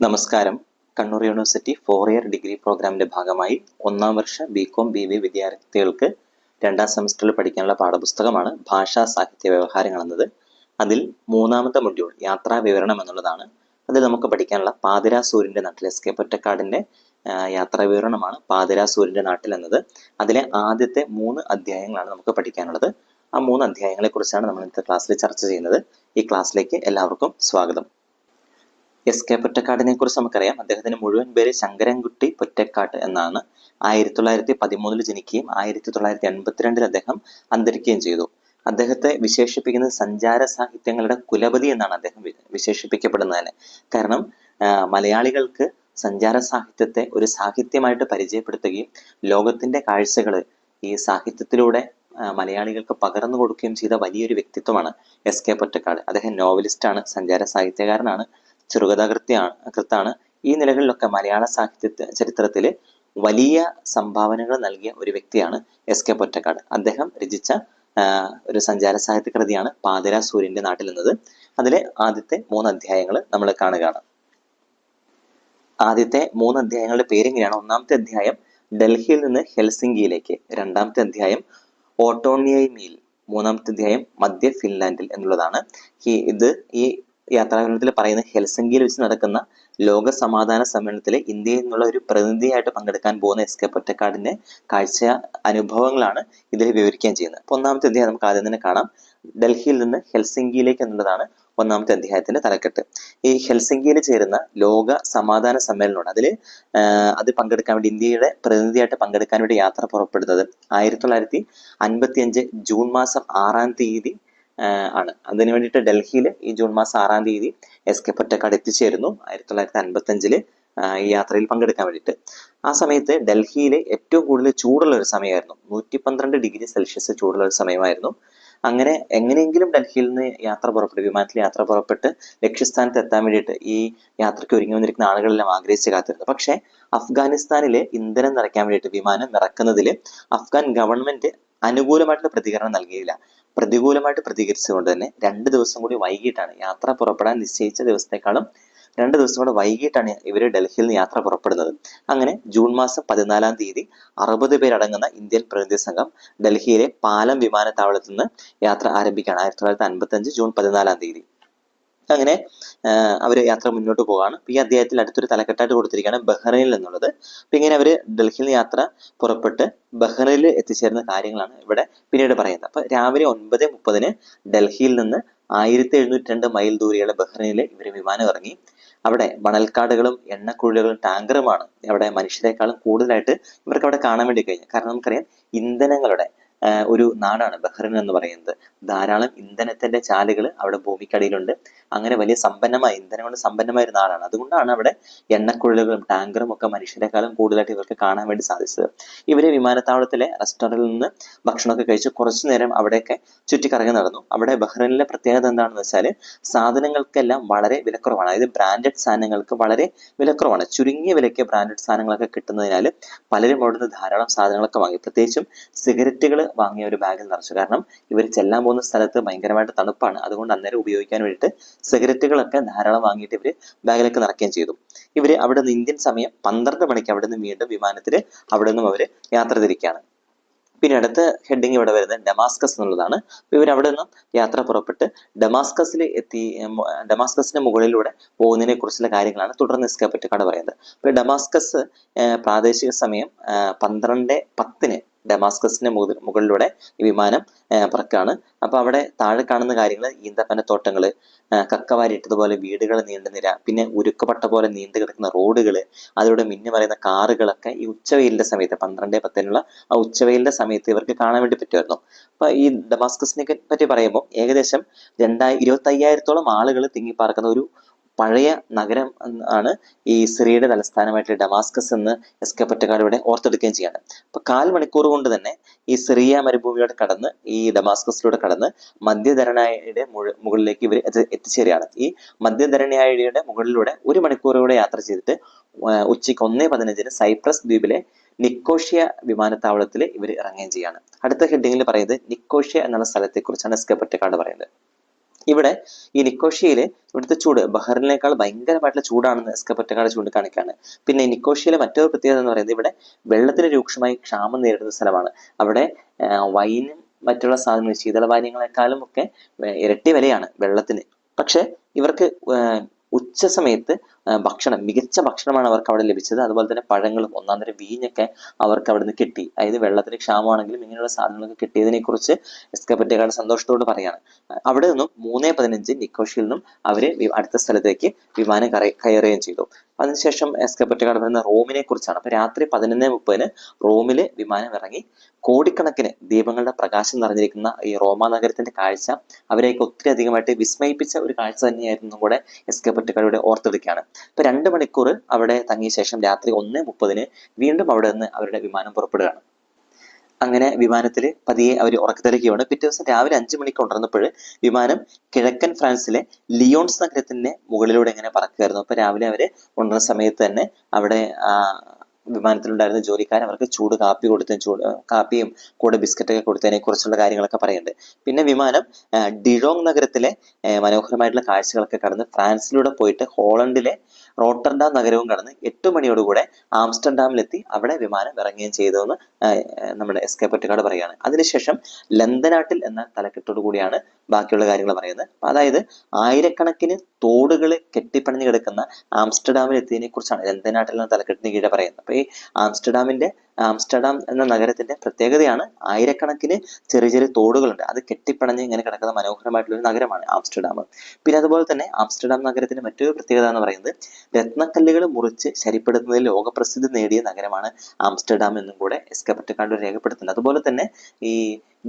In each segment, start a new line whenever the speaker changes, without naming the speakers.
നമസ്കാരം. Kannur university four year degree പ്രോഗ്രാമിന്റെ ഭാഗമായി ഒന്നാം വർഷ ബി കോം ബി വി വിദ്യാർത്ഥികൾക്ക് രണ്ടാം സെമസ്റ്ററിൽ പഠിക്കാനുള്ള പാഠപുസ്തകമാണ് ഭാഷാ സാഹിത്യ വ്യവഹാരങ്ങൾ എന്നത്. അതിൽ മൂന്നാമത്തെ മൊഡ്യൂൾ യാത്രാ വിവരണം എന്നുള്ളതാണ്. അതിൽ നമുക്ക് പഠിക്കാനുള്ള പാതിരാ സൂര്യന്റെ നാട്ടിൽ എസ് കെ യാത്രാ വിവരണമാണ് പാതിരാ സൂര്യന്റെ നാട്ടിൽ എന്നത്. അതിലെ ആദ്യത്തെ മൂന്ന് അധ്യായങ്ങളാണ് നമുക്ക് പഠിക്കാനുള്ളത്. ആ മൂന്ന് അധ്യായങ്ങളെ കുറിച്ചാണ് നമ്മൾ ഇന്നത്തെ ക്ലാസ്സിൽ ചർച്ച ചെയ്യുന്നത്. ഈ ക്ലാസ്സിലേക്ക് എല്ലാവർക്കും സ്വാഗതം. എസ് കെ പൊറ്റക്കാടിനെ കുറിച്ച് നമുക്കറിയാം. അദ്ദേഹത്തിന്റെ മുഴുവൻ പേര് ശങ്കരൻകുട്ടി പൊറ്റക്കാട്ട് എന്നാണ്. ആയിരത്തി തൊള്ളായിരത്തി പതിമൂന്നിൽ ജനിക്കുകയും ആയിരത്തി തൊള്ളായിരത്തി എൺപത്തിരണ്ടിൽ അദ്ദേഹം അന്തരിക്കുകയും ചെയ്തു. അദ്ദേഹത്തെ വിശേഷിപ്പിക്കുന്നത് സഞ്ചാര സാഹിത്യങ്ങളുടെ കുലപതി എന്നാണ് അദ്ദേഹം വിശേഷിപ്പിക്കപ്പെടുന്നത് തന്നെ കാരണം മലയാളികൾക്ക് സഞ്ചാര സാഹിത്യത്തെ ഒരു സാഹിത്യമായിട്ട് പരിചയപ്പെടുത്തുകയും ലോകത്തിന്റെ കാഴ്ചകൾ ഈ സാഹിത്യത്തിലൂടെ മലയാളികൾക്ക് പകർന്നു കൊടുക്കുകയും ചെയ്ത വലിയൊരു വ്യക്തിത്വമാണ് എസ് കെ പൊറ്റക്കാട്. അദ്ദേഹം നോവലിസ്റ്റാണ് സഞ്ചാര സാഹിത്യകാരനാണ്. ചെറുകഥാകൃത്യാണ് കൃത്താണ്. ഈ നിലകളിലൊക്കെ മലയാള സാഹിത്യ ചരിത്രത്തിൽ വലിയ സംഭാവനകൾ നൽകിയ ഒരു വ്യക്തിയാണ് എസ് കെ പൊറ്റക്കാട്. അദ്ദേഹം രചിച്ച ഒരു സഞ്ചാര സാഹിത്യ കൃതിയാണ് പാതിര സൂര്യന്റെ നാട്ടിൽ എന്നത്. അതിലെ ആദ്യത്തെ മൂന്ന് അധ്യായങ്ങൾ നമ്മൾ കാണുകയാണ്. ആദ്യത്തെ മൂന്ന് അധ്യായങ്ങളുടെ പേരെങ്ങനെയാണ്? ഒന്നാമത്തെ അധ്യായം ഡൽഹിയിൽ നിന്ന് ഹെൽസിംഗിയിലേക്ക് രണ്ടാമത്തെ അധ്യായം ഓട്ടോണിയയിൽ. മൂന്നാമത്തെ അധ്യായം മധ്യ ഫിൻലാൻഡിൽ എന്നുള്ളതാണ്. ഈ ഇത് ഈ യാത്രാവിവരണത്തിൽ പറയുന്ന ഹെൽസിംഗിയിൽ വെച്ച് നടക്കുന്ന ലോക സമാധാന സമ്മേളനത്തിൽ ഇന്ത്യയിൽ നിന്നുള്ള ഒരു പ്രതിനിധിയായിട്ട് പങ്കെടുക്കാൻ പോകുന്ന എസ് കെ പൊറ്റക്കാടിന്റെ കാഴ്ച അനുഭവങ്ങളാണ് ഇതിൽ വിവരിക്കാൻ ചെയ്യുന്നത്. അപ്പൊ ഒന്നാമത്തെ അധ്യായം നമുക്ക് ആദ്യം തന്നെ കാണാം. ഡൽഹിയിൽ നിന്ന് ഹെൽസിംഗിയിലേക്ക് എന്നുള്ളതാണ് ഒന്നാമത്തെ അധ്യായത്തിന്റെ തലക്കെട്ട്. ഈ ഹെൽസിംഗിയിൽ ചേരുന്ന ലോക സമാധാന സമ്മേളനമാണ്. അതിൽ അത് പങ്കെടുക്കാൻ വേണ്ടി ഇന്ത്യയുടെ പ്രതിനിധിയായിട്ട് പങ്കെടുക്കാൻ വേണ്ടി യാത്ര പുറപ്പെടുന്നത് ആയിരത്തി തൊള്ളായിരത്തി അൻപത്തി അഞ്ച് ജൂൺ മാസം ആറാം തീയതി ആണ്. അതിനു വേണ്ടിയിട്ട് ഡൽഹിയിൽ ഈ ജൂൺ മാസം ആറാം തീയതി എസ് കെ പൊറ്റക്കാട് എത്തിച്ചേരുന്നു. ആയിരത്തി തൊള്ളായിരത്തി അൻപത്തഞ്ചിൽ ഈ യാത്രയിൽ പങ്കെടുക്കാൻ വേണ്ടിയിട്ട്. ആ സമയത്ത് ഡൽഹിയിൽ ഏറ്റവും കൂടുതൽ ചൂടുള്ള ഒരു സമയമായിരുന്നു. നൂറ്റി പന്ത്രണ്ട് ഡിഗ്രി സെൽഷ്യസ് ചൂടുള്ള ഒരു സമയമായിരുന്നു. അങ്ങനെ എങ്ങനെയെങ്കിലും ഡൽഹിയിൽ നിന്ന് യാത്ര പുറപ്പെട്ടു വിമാനത്തിൽ യാത്ര പുറപ്പെട്ട് ലക്ഷ്യസ്ഥാനത്ത് എത്താൻ വേണ്ടിയിട്ട് ഈ യാത്രയ്ക്ക് ഒരുങ്ങി വന്നിരിക്കുന്ന ആളുകളെല്ലാം ആഗ്രഹിച്ച് കാത്തിരുന്നു. പക്ഷേ അഫ്ഗാനിസ്ഥാനിലെ ഇന്ധനം നിറയ്ക്കാൻ വേണ്ടിയിട്ട് വിമാനം നിറക്കുന്നതിൽ അഫ്ഗാൻ ഗവൺമെന്റ് അനുകൂലമായിട്ടുള്ള പ്രതികരണം നൽകിയില്ല. പ്രതികൂലമായിട്ട് പ്രതികരിച്ചുകൊണ്ട് തന്നെ രണ്ട് ദിവസം കൂടി വൈകിട്ടാണ് യാത്ര പുറപ്പെടാൻ നിശ്ചയിച്ച ദിവസത്തെക്കാളും രണ്ട് ദിവസം കൂടെ വൈകിട്ടാണ് ഇവർ ഡൽഹിയിൽ നിന്ന് യാത്ര പുറപ്പെടുന്നത്. അങ്ങനെ ജൂൺ മാസം പതിനാലാം തീയതി അറുപത് പേരടങ്ങുന്ന ഇന്ത്യൻ പ്രതിനിധി സംഘം ഡൽഹിയിലെ പാലം വിമാനത്താവളത്തിൽ നിന്ന് യാത്ര ആരംഭിക്കുകയാണ്. ആയിരത്തി തൊള്ളായിരത്തി അൻപത്തി അഞ്ച് ജൂൺ പതിനാലാം തീയതി. അങ്ങനെ അവർ യാത്ര മുന്നോട്ട് അപ്പൊ ഈ അധ്യായത്തിൽ അടുത്തൊരു തലക്കെട്ടായിട്ട് കൊടുത്തിരിക്കുകയാണ് ബഹ്റൈനിൽ എന്നുള്ളത്. അപ്പം ഇങ്ങനെ അവർ ഡൽഹിയിൽ യാത്ര പുറപ്പെട്ട് ബഹ്റൈനിൽ എത്തിച്ചേരുന്ന കാര്യങ്ങളാണ് ഇവിടെ പിന്നീട് പറയുന്നത്. അപ്പം രാവിലെ ഒൻപത് മുപ്പതിന് ഡൽഹിയിൽ നിന്ന് ആയിരത്തി എഴുന്നൂറ്റി രണ്ട് മൈൽ ദൂരെയുള്ള ബഹ്റൈനിൽ ഇവർ വിമാനം ഇറങ്ങി. അവിടെ മണൽക്കാടുകളും എണ്ണക്കുഴലുകളും ടാങ്കറുമാണ് അവിടെ മനുഷ്യരെക്കാളും കൂടുതലായിട്ട് ഇവർക്ക് അവിടെ കാണാൻ വേണ്ടി കഴിഞ്ഞു കാരണം നമുക്കറിയാം ഇന്ധനങ്ങളുടെ ഒരു നാടാണ് ബഹ്റൈൻ എന്ന് പറയുന്നത്. ധാരാളം ഇന്ധനത്തിന്റെ ചാലുകൾ അവിടെ ഭൂമിക്കടിയിലുണ്ട്. അങ്ങനെ വലിയ സമ്പന്നമായ ഇന്ധനം കൊണ്ട് സമ്പന്നമായ ഒരു നാടാണ്. അതുകൊണ്ടാണ് അവിടെ എണ്ണക്കുഴലുകളും ടാങ്കറും ഒക്കെ മനുഷ്യരെക്കാളും കൂടുതലായിട്ട് ഇവർക്ക് കാണാൻ വേണ്ടി സാധിച്ചത്. ഇവർ വിമാനത്താവളത്തിലെ റെസ്റ്റോറന്റിൽ നിന്ന് ഭക്ഷണമൊക്കെ കഴിച്ച് കുറച്ചു നേരം അവിടെയൊക്കെ ചുറ്റിക്കറങ്ങി നടന്നു. അവിടെ ബഹ്റൈനിലെ പ്രത്യേകത എന്താണെന്ന് വെച്ചാൽ സാധനങ്ങൾക്കെല്ലാം വളരെ വിലക്കുറവാണ്. അതായത് ബ്രാൻഡഡ് സാധനങ്ങൾക്ക് വളരെ വിലക്കുറവാണ്. ചുരുങ്ങിയ വിലയ്ക്ക് ബ്രാൻഡഡ് സാധനങ്ങളൊക്കെ കിട്ടുന്നതിനാൽ പലരും അവിടുന്ന് ധാരാളം സാധനങ്ങളൊക്കെ വാങ്ങി. പ്രത്യേകിച്ചും സിഗരറ്റുകൾ വാങ്ങിയ ഒരു ബാഗിൽ നിറച്ചു. കാരണം ഇവർ ചെല്ലാൻ പോകുന്ന സ്ഥലത്ത് ഭയങ്കരമായിട്ട് തണുപ്പാണ്. അതുകൊണ്ട് അന്നേരം ഉപയോഗിക്കാൻ വേണ്ടിയിട്ട് സിഗരറ്റുകളൊക്കെ ധാരാളം വാങ്ങിയിട്ട് ഇവർ ബാഗിലൊക്കെ നിറയ്ക്കുകയും ചെയ്തു. ഇവർ അവിടെ നിന്ന് ഇന്ത്യൻ സമയം പന്ത്രണ്ട് മണിക്ക് അവിടെ നിന്ന് വീണ്ടും വിമാനത്തിൽ അവിടെ നിന്നും അവർ യാത്ര തിരിക്കുകയാണ്. പിന്നെ അടുത്ത ഹെഡിങ് ഇവിടെ വരുന്നത് ഡെമാസ്കസ് എന്നുള്ളതാണ്. ഇവർ അവിടെ നിന്നും യാത്ര പുറപ്പെട്ട് ഡെമാസ്കസിൽ എത്തി ഡമാസ്കസിന്റെ മുകളിലൂടെ പോകുന്നതിനെ കുറിച്ചുള്ള കാര്യങ്ങളാണ് തുടർന്ന് എസ്കേ പറ്റിക്കാട് പറയുന്നത്. അപ്പൊ ഡെമാസ്കസ് പ്രാദേശിക സമയം പന്ത്രണ്ട് പത്തിന് ഡെമാസ്കസിന്റെ മുക- മുകളിലൂടെ ഈ വിമാനം പറക്കുകയാണ് പറക്കാണ്. അപ്പൊ അവിടെ താഴെ കാണുന്ന കാര്യങ്ങൾ ഈന്തപ്പന തോട്ടങ്ങൾ കക്കവാരി കക്കവാരിട്ടതുപോലെ വീടുകൾ നീണ്ടു നിര പിന്നെ ഉരുക്കപ്പെട്ട പോലെ നീണ്ടു കിടക്കുന്ന റോഡുകൾ അതിലൂടെ മിന്നു പറയുന്ന കാറുകളൊക്കെ ഈ ഉച്ചവെയിലിന്റെ സമയത്ത് പന്ത്രണ്ട് പത്തിനുള്ള ആ ഉച്ചവെയിലിന്റെ സമയത്ത് ഇവർക്ക് കാണാൻ വേണ്ടി പറ്റുമായിരുന്നു. അപ്പോൾ ഈ ഡമാസ്കസിനെ പറ്റി പറയുമ്പോൾ ഏകദേശം രണ്ടായി ഇരുപത്തി അയ്യായിരത്തോളം ആളുകൾ തിങ്ങിപ്പാർക്കുന്ന ഒരു പഴയ നഗരം ആണ് ഈ സിറിയയുടെ തലസ്ഥാനമായിട്ട് ഡമാസ്കസ് എന്ന് എസ് കെ ഇവിടെ ഓർത്തെടുക്കുകയും ചെയ്യാണ്. അപ്പൊ കാൽ മണിക്കൂർ കൊണ്ട് തന്നെ ഈ സിറിയ മരുഭൂമിയോട് കടന്ന് ഈ ഡമാസ്കസിലൂടെ കടന്ന് മധ്യധരണായയുടെ മുഴ- മുകളിലേക്ക് ഇവർ എത്തിച്ചേരുകയാണ്. ഈ മധ്യധരണായയുടെ മുകളിലൂടെ ഒരു മണിക്കൂറോടെ യാത്ര ചെയ്തിട്ട് ഉച്ചയ്ക്ക് ഒന്നേ പതിനഞ്ചിന് സൈപ്രസ് ദ്വീപിലെ നിക്കോഷ്യ വിമാനത്താവളത്തിൽ ഇവർ ഇറങ്ങുകയും ചെയ്യാണ്. അടുത്ത ഹെഡിങ്ങിൽ പറയുന്നത് നിക്കോഷ്യ എന്നുള്ള സ്ഥലത്തെ കുറിച്ചാണ് എസ് കെ പറയുന്നത്. ഇവിടെ ഈ നിക്കോഷ്യയിലെ ഇവിടുത്തെ ചൂട് ബഹറിനേക്കാൾ ഭയങ്കരമായിട്ടുള്ള ചൂടാണെന്ന് എസ്കപ്പറ്റക്കാട് ചൂണ്ടിക്കാണിക്കാണ് പിന്നെ നിക്കോഷ്യയിലെ മറ്റൊരു പ്രത്യേകത എന്ന് പറയുന്നത് ഇവിടെ വെള്ളത്തിന് രൂക്ഷമായി ക്ഷാമം നേരിടുന്ന സ്ഥലമാണ്. അവിടെ വൈനും മറ്റുള്ള സാധനങ്ങൾ ശീതളപാനീയങ്ങളെക്കാളും ഒക്കെ ഇരട്ടി വിലയാണ് വെള്ളത്തിന്. പക്ഷെ ഇവർക്ക് ഉച്ച സമയത്ത് ഭക്ഷണം മികച്ച ഭക്ഷണമാണ് അവർക്ക് അവിടെ ലഭിച്ചത്. അതുപോലെ തന്നെ പഴങ്ങളും ഒന്നാം തരം വീഞ്ഞൊക്കെ അവർക്ക് അവിടെ നിന്ന് കിട്ടി. അതായത് വെള്ളത്തിന് ക്ഷാമമാണെങ്കിലും ഇങ്ങനെയുള്ള സാധനങ്ങളൊക്കെ കിട്ടിയതിനെ കുറിച്ച് എസ്കപ്പറ്റേക്കാട് സന്തോഷത്തോട് പറയാണ്. അവിടെ നിന്നും മൂന്നേ പതിനഞ്ച് നിക്കോഷിയിൽ നിന്നും അവർ അടുത്ത സ്ഥലത്തേക്ക് വിമാനം കയറുകയും ചെയ്തു. അതിനുശേഷം എസ്കപ്പറ്റക്കാട് പറയുന്ന റോമിനെ കുറിച്ചാണ് അപ്പൊ രാത്രി പതിനൊന്ന് മുപ്പതിന് റോമിൽ വിമാനം ഇറങ്ങി കോടിക്കണക്കിന് ദീപങ്ങളുടെ പ്രകാശം നിറഞ്ഞിരിക്കുന്ന ഈ റോമ നഗരത്തിന്റെ കാഴ്ച അവരെയൊക്കെ ഒത്തിരി അധികമായിട്ട് വിസ്മയിപ്പിച്ച ഒരു കാഴ്ച തന്നെയായിരുന്നു കൂടെ എസ്കപ്പറ്റക്കാരുടെ ഓർത്തെടുക്കുകയാണ്. ഇപ്പൊ രണ്ട് മണിക്കൂർ അവിടെ തങ്ങിയ ശേഷം രാത്രി ഒന്ന് മുപ്പതിന് വീണ്ടും അവിടെ നിന്ന് അവരുടെ വിമാനം പുറപ്പെടുകയാണ്. അങ്ങനെ വിമാനത്തിൽ പതിയെ അവർ ഉറക്കത്തിലേക്കാണ് പിറ്റേ ദിവസം രാവിലെ അഞ്ചു മണിക്ക് ഉണർന്നപ്പോൾ വിമാനം കിഴക്കൻ ഫ്രാൻസിലെ ലിയോൺസ് നഗരത്തിന്റെ മുകളിലൂടെ ഇങ്ങനെ പറക്കുകയായിരുന്നു. അപ്പൊ രാവിലെ അവർ ഉണർന്ന സമയത്ത് തന്നെ അവിടെ വിമാനത്തിലുണ്ടായിരുന്ന ജോലിക്കാരൻ അവർക്ക് ചൂട് കാപ്പി കൊടുത്ത ചൂട് കാപ്പിയും കൂടെ ബിസ്ക്കറ്റൊക്കെ കൊടുത്തതിനെ കുറിച്ചുള്ള കാര്യങ്ങളൊക്കെ പറയുന്നുണ്ട്. പിന്നെ വിമാനം ഡിറോങ് നഗരത്തിലെ മനോഹരമായിട്ടുള്ള കാഴ്ചകളൊക്കെ കടന്ന് ഫ്രാൻസിലൂടെ പോയിട്ട് ഹോളണ്ടിലെ റോട്ടർഡാം നഗരവും കടന്ന് എട്ട് മണിയോടുകൂടെ ആംസ്റ്റർഡാമിലെത്തി അവിടെ വിമാനം ഇറങ്ങുകയും ചെയ്തതെന്ന് നമ്മുടെ പൊറ്റക്കാട് പറയുകയാണ്. അതിനുശേഷം ലന്തനാട്ടിൽ എന്ന തലക്കെട്ടോട് കൂടിയാണ് ബാക്കിയുള്ള കാര്യങ്ങൾ പറയുന്നത്. അതായത് ആയിരക്കണക്കിന് തോടുകൾ കെട്ടിപ്പണിഞ്ഞ് കിടക്കുന്ന ആംസ്റ്റർഡാമിൽ എത്തിയതിനെ കുറിച്ചാണ് ലന്തനാട്ടിൽ എന്ന തലക്കെട്ടിന് കീഴെ പറയുന്നത്. അപ്പൊ ഈ ആംസ്റ്റർഡാമിന്റെ ആംസ്റ്റർഡാം എന്ന നഗരത്തിന്റെ പ്രത്യേകതയാണ്. ആയിരക്കണക്കിന് ചെറിയ ചെറിയ തോടുകളുണ്ട്. അത് കെട്ടിപ്പണഞ്ഞ് ഇങ്ങനെ കിടക്കുന്ന മനോഹരമായിട്ടുള്ള ഒരു നഗരമാണ് ആംസ്റ്റർഡാം. പിന്നെ അതുപോലെ തന്നെ ആംസ്റ്റർഡാം നഗരത്തിന്റെ മറ്റൊരു പ്രത്യേകത എന്ന് പറയുന്നത് രത്നക്കല്ലുകൾ മുറിച്ച് ശരിപ്പെടുത്തുന്നതിൽ ലോകപ്രസിദ്ധി നേടിയ നഗരമാണ് ആംസ്റ്റർഡാം എന്നും കൂടെ എസ്കപ്പറ്റക്കാണ്ട് രേഖപ്പെടുത്തുന്നുണ്ട്. അതുപോലെ തന്നെ ഈ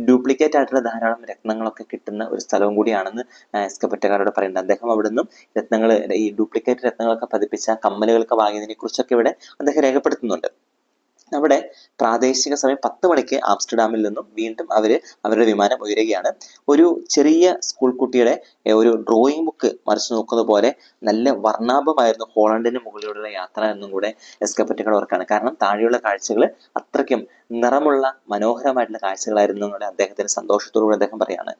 ഡ്യൂപ്ലിക്കേറ്റ് ആയിട്ടുള്ള ധാരാളം രത്നങ്ങളൊക്കെ കിട്ടുന്ന ഒരു സ്ഥലവും കൂടിയാണെന്ന് എസ്കപ്പറ്റക്കാരോട് പറയുന്നുണ്ട്. അദ്ദേഹം അവിടുന്ന് രത്നങ്ങൾ ഈ ഡ്യൂപ്ലിക്കേറ്റ് രത്നങ്ങളൊക്കെ പതിപ്പിച്ച കമ്മലുകളൊക്കെ വാങ്ങിയതിനെ കുറിച്ചൊക്കെ ഇവിടെ അദ്ദേഹം രേഖപ്പെടുത്തുന്നുണ്ട്. അവിടെ പ്രാദേശിക സമയം പത്ത് മണിക്ക് ആംസ്റ്റർഡാമിൽ നിന്നും വീണ്ടും അവർ അവരുടെ വിമാനം ഉയരുകയാണ്. ഒരു ചെറിയ സ്കൂൾ കുട്ടിയുടെ ഒരു ഡ്രോയിങ് ബുക്ക് മറിച്ചു നോക്കുന്ന പോലെ നല്ല വർണാഭമായിരുന്നു ഹോളണ്ടിന് മുകളിലൂടെയുള്ള യാത്ര എന്നും കൂടെ എസ്കപ്പറ്റകൾ ഓർക്കാണ്. കാരണം താഴെയുള്ള കാഴ്ചകൾ അത്രയ്ക്കും നിറമുള്ള മനോഹരമായിട്ടുള്ള കാഴ്ചകളായിരുന്നു എന്നുകൂടെ അദ്ദേഹത്തിന് സന്തോഷത്തോടുകൂടി അദ്ദേഹം പറയാണ്.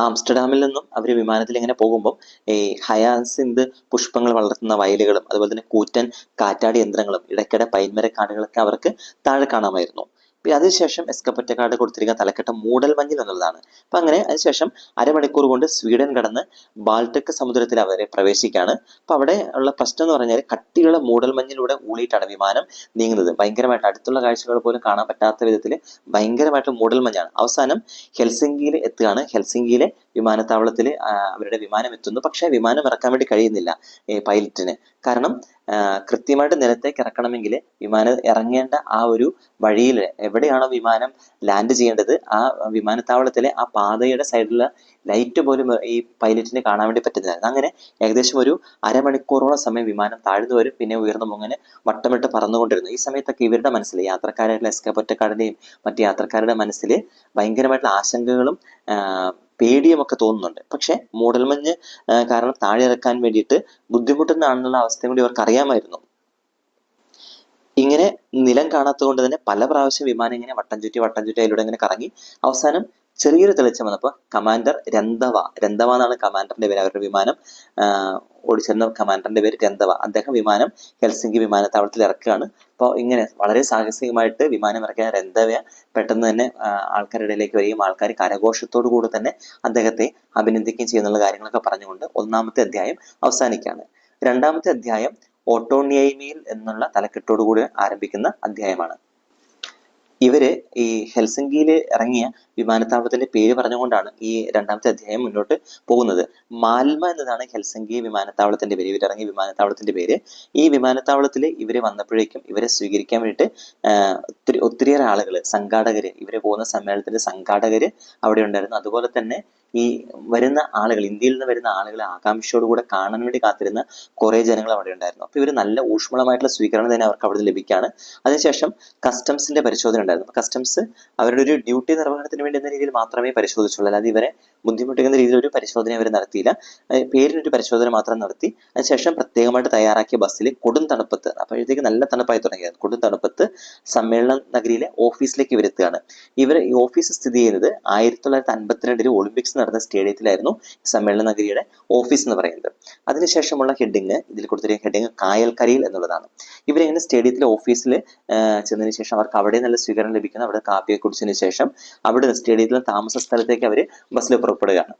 ആംസ്റ്റർഡാമിൽ നിന്നും അവർ വിമാനത്തിൽ ഇങ്ങനെ പോകുമ്പോൾ ഈ ഹയാസിന്ത് പുഷ്പങ്ങൾ വളർത്തുന്ന വയലുകളും അതുപോലെ തന്നെ കൂറ്റൻ കാറ്റാടി യന്ത്രങ്ങളും ഇടയ്ക്കിടെ പൈൻമരക്കാടുകളൊക്കെ അവർക്ക് താഴെ കാണാമായിരുന്നു. പിന്നെ അതിനുശേഷം എസ്കപ്പറ്റക്കാട് കൊടുത്തിരിക്കുന്ന തലക്കെട്ട് മൂടൽമഞ്ഞിൽ എന്നുള്ളതാണ്. അപ്പൊ അങ്ങനെ അതിനുശേഷം അരമണിക്കൂർ കൊണ്ട് സ്വീഡൻ കടന്ന് ബാൾട്ടിക് സമുദ്രത്തിൽ അവരെ പ്രവേശിക്കുകയാണ്. അപ്പൊ അവിടെ ഉള്ള പ്രശ്നം എന്ന് പറഞ്ഞാൽ കട്ടിയുള്ള മൂടൽമഞ്ഞിലൂടെ ഊളിയിട്ടാണ് വിമാനം നീങ്ങുന്നത്. ഭയങ്കരമായിട്ട് അടുത്തുള്ള കാഴ്ചകൾ പോലും കാണാൻ പറ്റാത്ത വിധത്തിൽ ഭയങ്കരമായിട്ട് മൂടൽമഞ്ഞാണ് അവസാനം ഹെൽസിംഗിയിൽ എത്തുകയാണ്. ഹെൽസിംഗിയിലെ വിമാനത്താവളത്തിൽ അവരുടെ വിമാനം എത്തുന്നു. പക്ഷേ വിമാനം ഇറക്കാൻ വേണ്ടി കഴിയുന്നില്ല പൈലറ്റിന്. കാരണം കൃത്യമായിട്ട് നിലത്തേക്ക് ഇറക്കണമെങ്കിൽ വിമാനം ഇറങ്ങേണ്ട ആ ഒരു വഴിയിൽ എവിടെയാണോ വിമാനം ലാൻഡ് ചെയ്യേണ്ടത് ആ വിമാനത്താവളത്തിലെ ആ പാതയുടെ സൈഡിലുള്ള ലൈറ്റ് പോലും ഈ പൈലറ്റിന് കാണാൻ വേണ്ടി പറ്റുന്നില്ല. അങ്ങനെ ഏകദേശം ഒരു അരമണിക്കൂറോളം സമയം വിമാനം താഴ്ന്നു വരും പിന്നെ ഉയർന്നു മുങ്ങനെ വട്ടമിട്ട് പറന്നുകൊണ്ടിരുന്നു. ഈ സമയത്തൊക്കെ ഇവരുടെ മനസ്സിൽ യാത്രക്കാരായിട്ടുള്ള എസ്കപ്പറ്റക്കാരുടെയും മറ്റു യാത്രക്കാരുടെ മനസ്സിൽ ഭയങ്കരമായിട്ടുള്ള ആശങ്കകളും ആ, പേടിയും ഒക്കെ തോന്നുന്നുണ്ട് പക്ഷെ മൂടൽമഞ്ഞ് കാരണം താഴെ ഇറക്കാൻ വേണ്ടിയിട്ട് ബുദ്ധിമുട്ടുന്നതാണെന്നുള്ള അവസ്ഥയും കൂടി ഇവർക്ക് അറിയാമായിരുന്നു ഇങ്ങനെ നിലം കാണാത്തത് കൊണ്ട് തന്നെ പല പ്രാവശ്യം വിമാനം ഇങ്ങനെ വട്ടം ചുറ്റി വട്ടം ചുറ്റി അതിലൂടെ ഇങ്ങനെ കറങ്ങി അവസാനം ചെറിയൊരു തെളിച്ചം വന്നപ്പോൾ കമാൻഡർ രന്തവ രന്തവ എന്നാണ് കമാൻഡറിന്റെ പേര്. അവരുടെ വിമാനം ഓടിച്ചിരുന്ന കമാൻഡറിന്റെ പേര് രന്തവ. അദ്ദേഹം വിമാനം ഹെൽസിംഗി വിമാനത്താവളത്തിൽ ഇറക്കുകയാണ്. അപ്പോൾ ഇങ്ങനെ വളരെ സാഹസികമായിട്ട് വിമാനം ഇറക്കിയ രന്തവ പെട്ടെന്ന് തന്നെ ആൾക്കാരുടെ ഇടയിലേക്ക് വരികയും ആൾക്കാർ കരഘോഷത്തോടു കൂടി തന്നെ അദ്ദേഹത്തെ അഭിനന്ദിക്കുകയും ചെയ്യുന്നുള്ള കാര്യങ്ങളൊക്കെ പറഞ്ഞുകൊണ്ട് ഒന്നാമത്തെ അധ്യായം അവസാനിക്കുകയാണ്. രണ്ടാമത്തെ അധ്യായം ഓട്ടോണിയൈമിയിൽ എന്നുള്ള തലക്കെട്ടോടുകൂടി ആരംഭിക്കുന്ന അധ്യായമാണ്. ഇവർ ഈ ഹെൽസിംഗിയിൽ ഇറങ്ങിയ വിമാനത്താവളത്തിന്റെ പേര് പറഞ്ഞുകൊണ്ടാണ് ഈ രണ്ടാമത്തെ അധ്യായം മുന്നോട്ട് പോകുന്നത്. മാൽമ എന്നതാണ് ഹെൽസിംഗി വിമാനത്താവളത്തിന്റെ പേര്. ഇവരിറങ്ങിയ വിമാനത്താവളത്തിന്റെ പേര്. ഈ വിമാനത്താവളത്തിൽ ഇവർ വന്നപ്പോഴേക്കും ഇവരെ സ്വീകരിക്കാൻ വേണ്ടിയിട്ട് ഒത്തിരി ഒത്തിരിയേറെ ആളുകൾ സംഘാടകര് ഇവർ പോകുന്ന സമ്മേളനത്തിന്റെ സംഘാടകര് അവിടെ ഉണ്ടായിരുന്നു. അതുപോലെ തന്നെ ഈ വരുന്ന ആളുകൾ ഇന്ത്യയിൽ നിന്ന് വരുന്ന ആളുകളെ ആകാംക്ഷയോടുകൂടെ കാണാൻ വേണ്ടി കാത്തിരുന്ന കുറേ ജനങ്ങൾ അവിടെ ഉണ്ടായിരുന്നു. അപ്പോൾ ഇവർ നല്ല ഊഷ്മളമായിട്ടുള്ള സ്വീകരണം തന്നെ അവർക്ക് അവിടെ ലഭിക്കുകയാണ്. അതിനുശേഷം കസ്റ്റംസിന്റെ പരിശോധന ഉണ്ടായിരുന്നു. കസ്റ്റംസ് അവരുടെ ഒരു ഡ്യൂട്ടി നിർവഹണത്തിന് വേണ്ടി എന്ന രീതിയിൽ മാത്രമേ പരിശോധിച്ചുള്ളൂ. അല്ലാതെ ഇവരെ ബുദ്ധിമുട്ടിക്കുന്ന രീതിയിൽ ഒരു പരിശോധന അവർ നടത്തിയില്ല. പേരിനൊരു പരിശോധന മാത്രം നടത്തി. അതിനുശേഷം പ്രത്യേകമായിട്ട് തയ്യാറാക്കിയ ബസ്സിൽ കൊടും തണുപ്പത്ത് അപ്പോഴത്തേക്ക് നല്ല തണുപ്പായി തുടങ്ങിയത്. കൊടും തണുപ്പത്ത് സമ്മേളന നഗരിയിലെ ഓഫീസിലേക്ക് ഇവരെത്തുകയാണ് ഇവർ ഈ ഓഫീസ് സ്ഥിതി ചെയ്യുന്നത് ആയിരത്തി തൊള്ളായിരത്തി അൻപത്തിരണ്ടിൽ ഒളിമ്പിക്സ് നടന്ന സ്റ്റേഡിയത്തിലായിരുന്നു സമ്മേളന നഗരിയുടെ ഓഫീസ് എന്ന് പറയുന്നത്. അതിനുശേഷമുള്ള ഹെഡിങ് ഇതിൽ കൊടുത്തിരിക്കുന്ന ഹെഡിങ് കായൽക്കരയിൽ എന്നുള്ളതാണ്. ഇവരെങ്ങനെ സ്റ്റേഡിയത്തിലെ ഓഫീസിൽ ചെന്നതിന് ശേഷം അവർക്ക് അവിടെ നല്ല സ്വീകരണം ലഭിക്കുന്നു. അവിടെ കാപ്പിയെ കുടിച്ചതിന് ശേഷം അവിടെ സ്റ്റേഡിയത്തിലെ താമസ സ്ഥലത്തേക്ക് അവർ ബസ്സിൽ പുറപ്പെടുകയാണ്.